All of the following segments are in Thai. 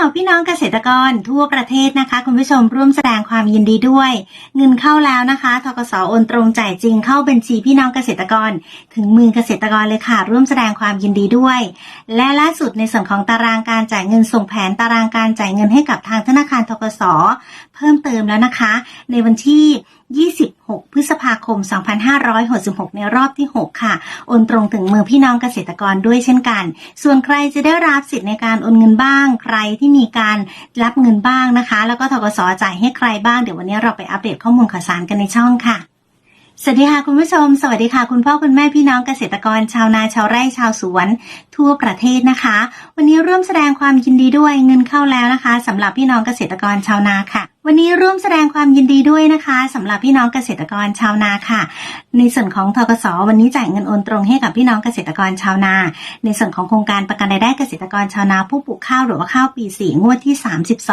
ล่าพี่น้องเกษตรกรทั่วประเทศนะคะ คุณผู้ชมร่วมแสดงความยินดีด้วย เงินเข้าแล้วนะคะทกสโอนตรงจ่ายจริงเข้าบัญชีพี่น้องเกษตรกร ถึงมือเกษตรกรเลยค่ะ ร่วมแสดงความยินดีด้วย และล่าสุดในส่วนของตารางการจ่ายเงินส่งแผนตารางการจ่ายเงินให้กับทางธนาคารทกสเพิ่มเติมแล้วนะคะ ในวันที่ 26 พฤษภาคม 2566 ในรอบที่ 6 ค่ะ โอนตรงถึงมือพี่น้องเกษตรกรด้วยเช่นกัน ส่วนใครจะได้รับสิทธิ์ในการโอนเงินบ้าง ใครที่มีการรับเงินบ้างนะคะ แล้วก็ทกสจ่ายให้ใครบ้าง เดี๋ยววันนี้เราไปอัปเดตข้อมูลข่าวสารกันในช่องค่ะสวัสดีค่ะคุณผู้ชม สวัสดีค่ะคุณพ่อคุณแม่พี่น้องเกษตรกร ชาวนาชาวไร่ชาวสวน ทั่วประเทศนะคะ วันนี้ร่วมแสดงความยินดีด้วยเงินเข้าแล้วนะคะสำหรับพี่น้องเกษตรกรชาวนาค่ะ วันนี้ร่วมแสดงความยินดีด้วยนะคะสำหรับพี่น้องเกษตรกรชาวนาค่ะ ในส่วนของทกสวันนี้จ่ายเงินโอนตรงให้กับพี่น้องเกษตรกรชาวนา ในส่วนของโครงการประกันรายได้เกษตรกรชาวนาผู้ปลูกข้าวหรือว่าข้าวปีสี่งวดที่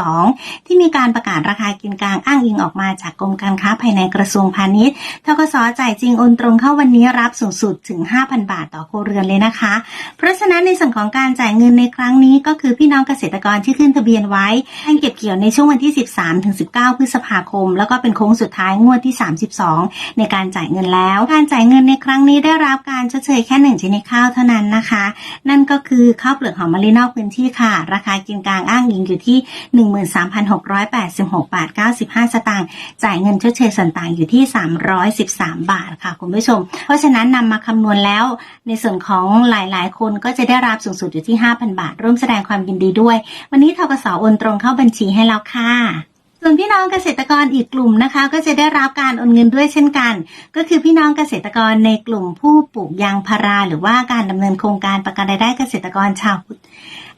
32 ที่มีการประกาศราคากินกลางอ้างอิงออกมาจากกรมการค้าภายในกระทรวงพาณิชย์ทกสจ่ายจริงโอนตรงเข้าวันนี้รับสูงสุดถึง 5,000 บาทต่อครัวเรือนเลยนะคะ เพราะฉะนั้นในส่วนของการจ่ายเงินในครั้งนี้ก็คือพี่น้องเกษตรกรที่ขึ้นทะเบียนไว้ให้เก็บเกี่ยวในช่วงวันที่ 13ถึง19 พฤษภาคม แล้วก็เป็นโค้งสุดท้ายงวดที่ 32 ในการจ่ายเงินแล้ว การจ่ายเงินในครั้งนี้ได้รับการชดเชยแค่หนึ่งชนิดข้าวเท่านั้นนะคะ นั่นก็คือข้าวเปลือกหอมมะลินอกพื้นที่ค่ะ ราคากินกลางอ้างอิงอยู่ที่ 13,686 บาท 95 สตางค์จ่ายเงินชดเชยส่วนต่างอยู่ที่ 313 บาทค่ะคุณผู้ชม เพราะฉะนั้นนำมาคำนวณแล้ว ในส่วนของหลายๆ คนก็จะได้รับสูงสุดอยู่ที่ 5,000 บาท ร่วมแสดงความยินดีด้วย วันนี้ทกสโอนตรงเข้าบัญชีให้แล้วค่ะ ส่วนพี่น้องเกษตรกรอีกกลุ่มนะคะ ก็จะได้รับการโอนเงินด้วยเช่นกัน ก็คือพี่น้องเกษตรกรในกลุ่มผู้ปลูกยางพารา หรือว่าการดำเนินโครงการประกันรายได้เกษตรกรชาวพุทธ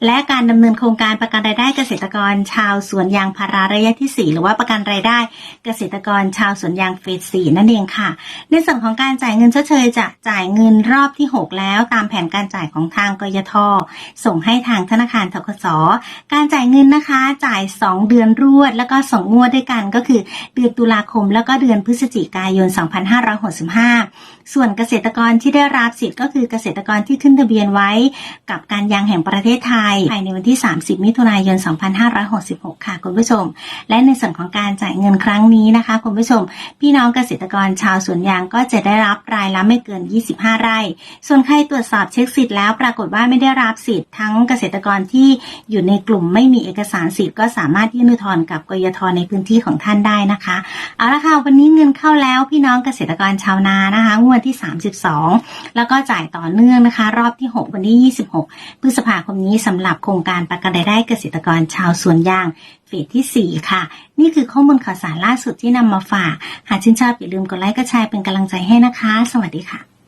และการดำเนินโครงการประกันรายได้เกษตรกร ชาวสวนยางพาราระยะที่ 4 หรือว่าประกันรายได้เกษตรกรชาวสวนยางเฟสสี่นั่นเองค่ะ ในส่วนของการจ่ายเงินชดเชยจะจ่ายเงินรอบที่ 6 แล้ว ตามแผนการจ่ายของทางกยท ส่งให้ทางธนาคารทกสการจ่ายเงินนะคะ จ่าย 2 เดือนรวด แล้วก็2งวดด้วยกันก็คือเดือนตุลาคม แล้วก็เดือนพฤศจิกายน 2565 ส่วนเกษตรกรที่ได้รับสิทธิ์ก็คือเกษตรกรที่ขึ้นทะเบียนไว้ กับการยางแห่งประเทศไทยภายในวันที่ 30 มิถุนายน 2566 ค่ะคุณผู้ชม และในส่วนของการจ่ายเงินครั้งนี้นะคะคุณผู้ชม พี่น้องเกษตรกรชาวสวนยางก็จะได้รับรายละไม่เกิน 25 ไร่ ส่วนใครตรวจสอบเช็คสิทธิ์แล้วปรากฏว่าไม่ได้รับสิทธิ์ทั้งเกษตรกรที่อยู่ในกลุ่มไม่มีเอกสารสิทธิ์ก็สามารถยื่นอุทธรณ์กับกยทในพื้นที่ของท่านได้นะคะเอาละค่ะวันนี้เงินเข้าแล้วพี่น้องเกษตรกรชาวนานะคะงวดที่ 32 แล้วก็จ่ายต่อเนื่องนะคะ รอบที่ 6 วันที่ 26 พฤษภาคมนี้สำำหรับโครงการประกันรายได้เกษตรกรชาวสวนยางเฟสที่ 4 ค่ะ นี่คือข้อมูลข่าวสารล่าสุดที่นำมาฝาก หากชื่นชอบอย่าลืมกดไลค์กดแชร์เป็นกำลังใจให้นะคะ สวัสดีค่ะ